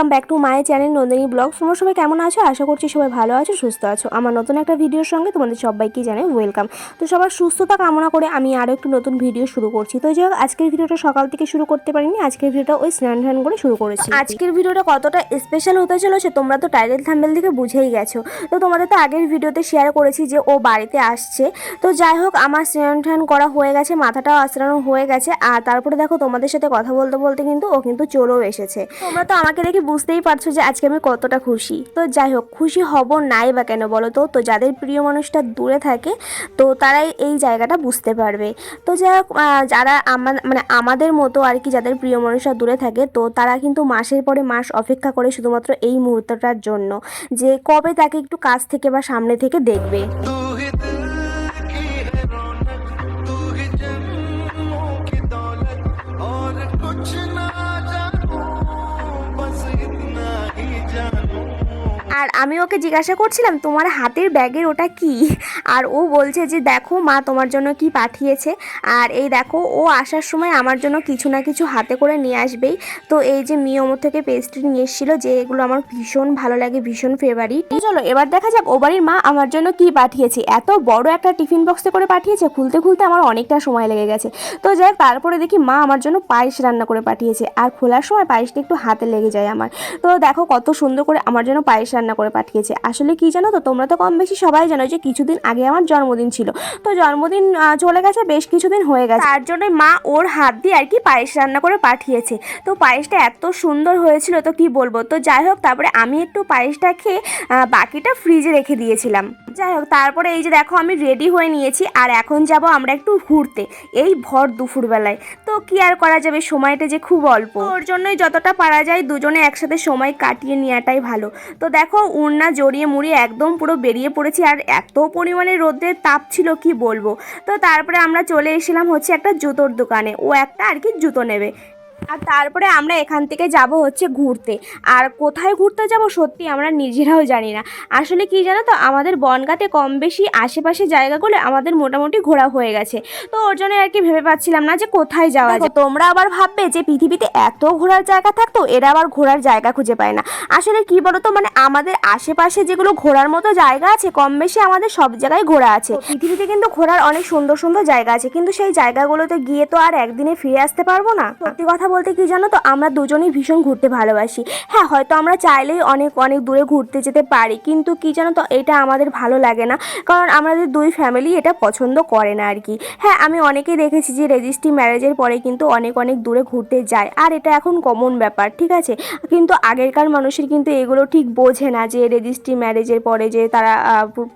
Welcome back to my channel Nandini blog তোমরা সবাই কেমন আছো? আশা করছি সবাই ভালো আছো, সুস্থ আছো। আমার নতুন একটা ভিডিওর সঙ্গে তোমাদের সবাইকে জানাই ওয়েলকাম তো সবার সুস্থতা কামনা করে আমি আরও একটু নতুন ভিডিও শুরু করছি। তো যাই হোক আজকের ভিডিওটা সকাল থেকে শুরু করতে পারিনি, আজকের ভিডিওটা ওই স্নান ধান করে শুরু করেছি। আজকের ভিডিওটা কতটা স্পেশাল হতে চলেছে, তোমরা তো টাইটেল থাম্বেল থেকে বুঝেই গেছো। তো তোমাদের তো আগের ভিডিওতে শেয়ার করেছি যে ও বাড়িতে আসছে। তো যাই হোক, আমার স্নান ঠান করা হয়ে গেছে, মাথাটাও আশ্রানো হয়ে গেছে। আর তারপরে দেখো তোমাদের সাথে কথা বলতে বলতে কিন্তু ও কিন্তু চলেও এসেছে। তোমরা তো আমাকে দেখে বুঝতেই পারছ যে আজকে আমি কতটা খুশি। তো যাই হোক, খুশি হব নাই বা কেন বলো তো? তো যাদের প্রিয় মানুষটা দূরে থাকে, তো তারাই এই জায়গাটা বুঝতে পারবে। তো যাই হোক যারা আমার মানে আমাদের মতো আর কি যাদের প্রিয় মানুষরা দূরে থাকে, তো তারা কিন্তু মাসের পরে মাস অপেক্ষা করে শুধুমাত্র এই মুহূর্তটার জন্য। যে কবে তাকে একটু কাছ থেকে বা সামনে থেকে দেখবে। আর আমি ওকে জিজ্ঞাসা করছিলাম, তোমার হাতের ব্যাগের ওটা কি? আর ও বলছে যে, দেখো মা তোমার জন্য কি পাঠিয়েছে। আর এই দেখো, ও আসার সময় আমার জন্য কিছু না কিছু হাতে করে নিয়ে আসবেই। তো এই যে মিয়মো থেকে পেস্ট্রি নিয়ে এসেছিল, যে এগুলো আমার ভীষণ ভালো লাগে, ভীষণ ফেভারিট চলো, এবার দেখা যাক, ও বাড়ির মা আমার জন্য কি পাঠিয়েছে। এত বড় একটা টিফিন বক্সে করে পাঠিয়েছে, খুলতে খুলতে আমার অনেকটা সময় লেগে গেছে। তো যাই তারপরে দেখি মা আমার জন্য পায়েস রান্না করে পাঠিয়েছে। আর খোলার সময় পায়েসটা একটু হাতে লেগে যায় আমার। তো দেখো কত সুন্দর করে আমার জন্য পায়েস রান্না করে পাঠিয়েছে। আসলে কি জানো তো, তোমরা তো কম বেশি সবাই জানো যে কিছুদিন আগে আমার জন্মদিন ছিল। তো জন্মদিন চলে গেছে, বেশ কিছুদিন হয়ে গেছে। তার জন্য মা ওর হাত দিয়ে আর কি পায়েস রান্না করে পাঠিয়েছে। তো পায়েসটা এত সুন্দর হয়েছিল, তো কি বলব? তো যাই হোক, তারপরে আমি একটু পায়েসটা খেয়ে বাকিটা ফ্রিজে রেখে দিয়েছিলাম। যাই হোক, তারপরে এই যে দেখো, আমি রেডি হয়ে নিয়েছি, আর এখন যাব আমরা একটু ঘুরতে, এই ভর দুপুরবেলায়। তো কি আর করা যাবে? সময়টা যে খুব অল্প। ওর জন্যই যতটা পারা যায়, দুজনে একসাথে সময় কাটিয়ে নেওয়াটাই ভালো। তো দেখো উড়না জড়িয়ে মুড়িয়ে একদম পুরো বেরিয়ে পড়েছি আর এত পরিমাণে রোদ্রের তাপ ছিল, কি বলব? তো তারপরে আমরা চলে এসেছিলাম হচ্ছে একটা জুতোর দোকানে। ও একটা আর কি জুতো নেবে। আর তারপরে আমরা এখান থেকে যাব হচ্ছে ঘুরতে। আর কোথায় ঘুরতে যাব সত্যি আমরা নিজেরাও জানি না। আসলে কি জানো তো আমাদের বনগাতে কম বেশি আশেপাশে জায়গাগুলো আমাদের মোটামুটি ঘোরা হয়ে গেছে। তো ওর জন্য আর কি ভেবে পাচ্ছিলাম না যে কোথায় যাওয়া যায়। তোমরা আবার ভাববে যে পৃথিবীতে এত ঘোরার জায়গা থাকতো এরা আবার ঘোরার জায়গা খুঁজে পায় না। আসলে কি বলতো মানে আমাদের আশেপাশে যেগুলো ঘোরার মতো জায়গা আছে কম বেশি আমাদের সব জায়গায় ঘোরা আছে। পৃথিবীতে কিন্তু ঘোরার অনেক সুন্দর সুন্দর জায়গা আছে কিন্তু সেই জায়গাগুলোতে গিয়ে তো আর একদিনে ফিরে আসতে পারব না। সত্যি কথা বলতে কি জানো তো? আমরা দুজনেই ভীষণ ঘুরতে ভালোবাসি। হ্যাঁ হয়তো আমরা চাইলেই অনেক অনেক দূরে ঘুরতে যেতে পারি, কিন্তু কি জানো তো? এটা আমাদের ভালো লাগে না। কারণ আমাদের দুই ফ্যামিলি এটা পছন্দ করে না আর কি হ্যাঁ আমি অনেকেই দেখেছি যে রেজিস্ট্রি ম্যারেজের পরে কিন্তু অনেক অনেক দূরে ঘুরতে যায়। আর এটা এখন কমন ব্যাপার, ঠিক আছে? কিন্তু আগেরকার মানুষের কিন্তু এগুলো ঠিক বোঝে না যে রেজিস্ট্রি ম্যারেজের পরে যে তারা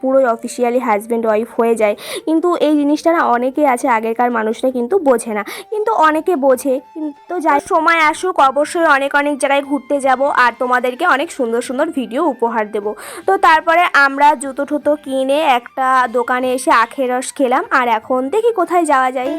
পুরোই অফিসিয়ালি হাজব্যান্ড ওয়াইফ হয়ে যায়। কিন্তু এই জিনিসটা না অনেকেই আছে আগেরকার মানুষরা কিন্তু বোঝে না। কিন্তু অনেকে বোঝে, কিন্তু যাই সময় আসুক, অবশ্যই অনেক অনেক জায়গায় ঘুরতে যাব আর তোমাদেরকে অনেক সুন্দর সুন্দর ভিডিও উপহার দেব। তো তারপরে আমরা জুতো ঠুতো কিনে একটা দোকানে এসে আখের রস খেলাম আর এখন দেখি কোথায় যাওয়া যায়।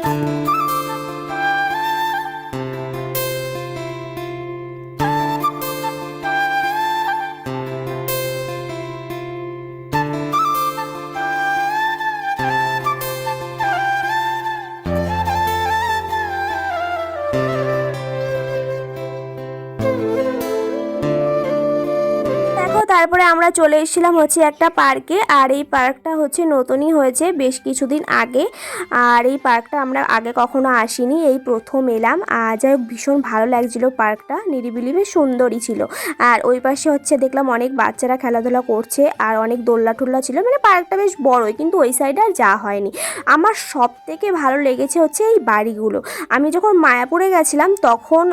দেখো তারপরে আমরা চলে এসেছিলাম হচ্ছে একটা পার্কে, আর এই পার্কটা হচ্ছে নতুনই হয়েছে বেশ কিছুদিন আগে। আর এই পার্কটা আমরা আগে কখনো আসিনি, এই প্রথম এলাম। আর যাই হোক, ভীষণ ভালো লাগছিল পার্কটা, নিরিবিলি বেশ সুন্দরই ছিল। আর ওই পাশে হচ্ছে দেখলাম অনেক বাচ্চারা খেলাধুলা করছে, আর অনেক দোল্লা টোল্লা ছিল। মানে পার্কটা বেশ বড়ই, কিন্তু ওই সাইডে আর যাওয়া হয়নি। আমার সব থেকে ভালো লেগেছে হচ্ছে এই বাড়িগুলো। আমি যখন মায়াপুরে গেছিলাম, তখন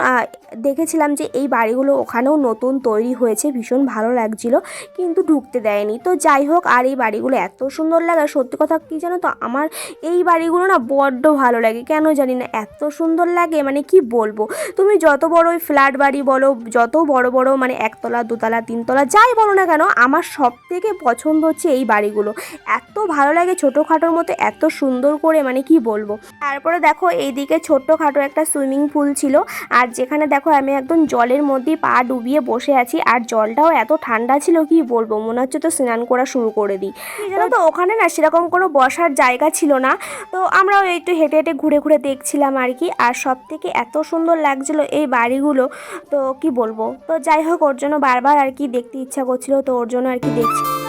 দেখেছিলাম যে এই বাড়িগুলো ওখানেও নতুন তৈরি হয়েছে, ভীষণ ভালো লাগছিল। কিন্তু ঢুকতে দেয়নি। তো যাই হোক, আর এই বাড়িগুলো এত সুন্দর লাগে, সত্যি কথা কী জানো তো? আমার এই বাড়িগুলো না বড্ড ভালো লাগে, কেন জানি না? এত সুন্দর লাগে মানে কি বলব? তুমি যত বড় ওই ফ্ল্যাট বাড়ি বলো, যত বড় বড় মানে একতলা, দুতলা, তিনতলা, যাই বলো না কেন, আমার সব থেকে পছন্দ হচ্ছে এই বাড়িগুলো। এত ভালো লাগে ছোটোখাটোর মতো, এত সুন্দর করে মানে কি বলব? তারপরে দেখো, এইদিকে ছোট্টখাটো একটা সুইমিং পুল ছিল, আর যেখানে দেখো আমি একদম জলের মধ্যে পা ডুবিয়ে বসে আছি, আর জলটাও এত ঠান্ডা ছিল, কি বলব? মনে হচ্ছে তো স্নান করা শুরু করে দিই। জানো তো ওখানে না সেরকম কোনো বসার জায়গা ছিল না। তো আমরাও একটু হেঁটে হেঁটে ঘুরে ঘুরে দেখছিলাম আর কি। আর সব থেকে এত সুন্দর লাগছিল এই বাড়িগুলো তো কি বলব? তো যাই হোক ওর জন্য বারবার আর কি দেখতে ইচ্ছা করছিল তো ওর জন্য আর কি দেখছি।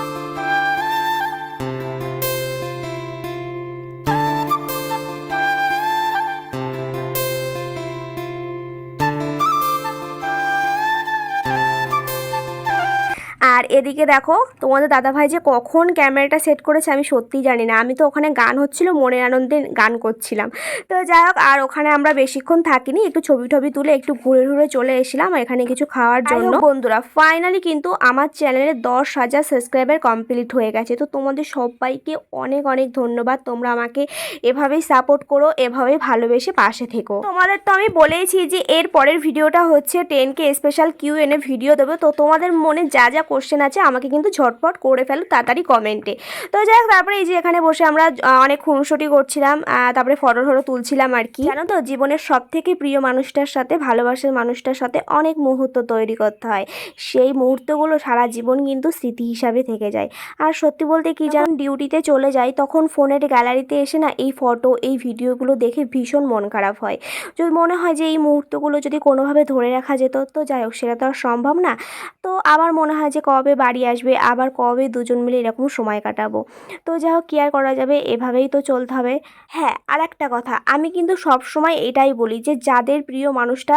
এদিকে দেখো তোমাদের দাদাভাই যে কখন ক্যামেরাটা সেট করেছে আমি সত্যিই জানি না। আমি তো ওখানে গান হচ্ছিল মনের আনন্দে গান করছিলাম। তো যাই হোক আর ওখানে আমরা বেশিক্ষণ থাকিনি একটু ছবি টবি তুলে একটু ঘুরে ঘুরে চলে এসেছিলাম এখানে কিছু খাওয়ার জন্য। বন্ধুরা ফাইনালি কিন্তু আমার চ্যানেলে দশ হাজার সাবস্ক্রাইবার কমপ্লিট হয়ে গেছে। তো তোমাদের সবাইকে অনেক অনেক ধন্যবাদ। তোমরা আমাকে এভাবেই সাপোর্ট করো এভাবেই ভালোবেসে পাশে থেকো। তোমাদের তো আমি বলেইছি যে এর পরের ভিডিওটা হচ্ছে ten K special Q and A video দেবো। তো তোমাদের মনে যা যা কোশ্চেন আছে, আমাকে কিন্তু ঝটপট করে ফেলো তাড়াতাড়ি কমেন্টে তো যাই হোক, তারপরে এই যে এখানে বসে আমরা অনেক খুনসুটি করছিলাম তারপরে ফটো ফটো তুলছিলাম আর কি। জানো তো, জীবনের সব থেকে প্রিয় মানুষটার সাথে, ভালোবাসার মানুষটার সাথে অনেক মুহূর্ত তৈরি করতে হয়। সেই মুহূর্তগুলো সারা জীবন কিন্তু স্মৃতি হিসাবে থেকে যায়। আর সত্যি বলতে কি যেমন ডিউটিতে চলে যাই, তখন ফোনের গ্যালারিতে এসে না, এই ফটো এই ভিডিওগুলো দেখে ভীষণ মন খারাপ হয়। যদি মনে হয় যে এই মুহূর্তগুলো যদি কোনোভাবে ধরে রাখা যেত, তো যাই হোক, সেটা তো আর সম্ভব না। তো আমার মনে হয় যে কবে বাড়ি আসবে, আবার কবে দুজন মিলে এরকম সময় কাটাবো। তো যাই হোক, কী আর করা যাবে? এভাবেই তো চলতে হবে। হ্যাঁ আর একটা কথা, আমি কিন্তু সব সময় এটাই বলি যে, যাদের প্রিয় মানুষটা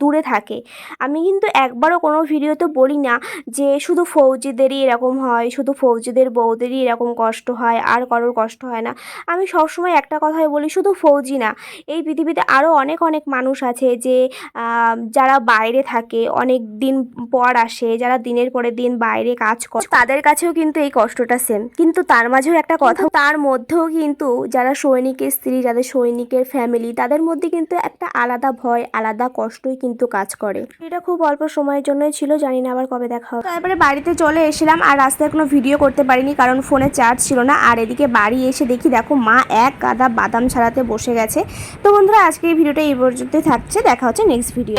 দূরে থাকে, আমি কিন্তু একবারও কোনো ভিডিওতে বলি না যে, শুধু ফৌজিদেরই এরকম হয়, শুধু ফৌজিদের বউদেরই এরকম কষ্ট হয়, আর কারোর কষ্ট হয় না। আমি সবসময় একটা কথাই বলি, শুধু ফৌজি না, এই পৃথিবীতে আরও অনেক অনেক মানুষ আছে যে যারা বাইরে থাকে, অনেক দিন পর আসে, যারা দিনের পরে দিন বাইরে কাজ করে তাদের কাছেও কিন্তু এই কষ্টটা সেম কিন্তু তার মাঝেও একটা কথা তার মধ্যেও কিন্তু যারা সৈনিকের স্ত্রী, যাদের সৈনিকের ফ্যামিলি তাদের মধ্যে কিন্তু একটা আলাদা ভয়, আলাদা কষ্টই কিন্তু কাজ করে। এটা খুব অল্প সময়ের জন্যই ছিল, জানি না আবার কবে দেখা হবে। তারপরে বাড়িতে চলে এসেছিলাম, আর রাস্তায় কোনো ভিডিও করতে পারিনি, কারণ ফোনে চার্জ ছিল না। আর এদিকে বাড়ি এসে দেখি, দেখো মা এক গাদা বাদাম ছাড়াতে বসে গেছে। তো বন্ধুরা আজকে এই ভিডিওটা এই পর্যন্তই থাকছে, দেখা হচ্ছে নেক্সট ভিডিও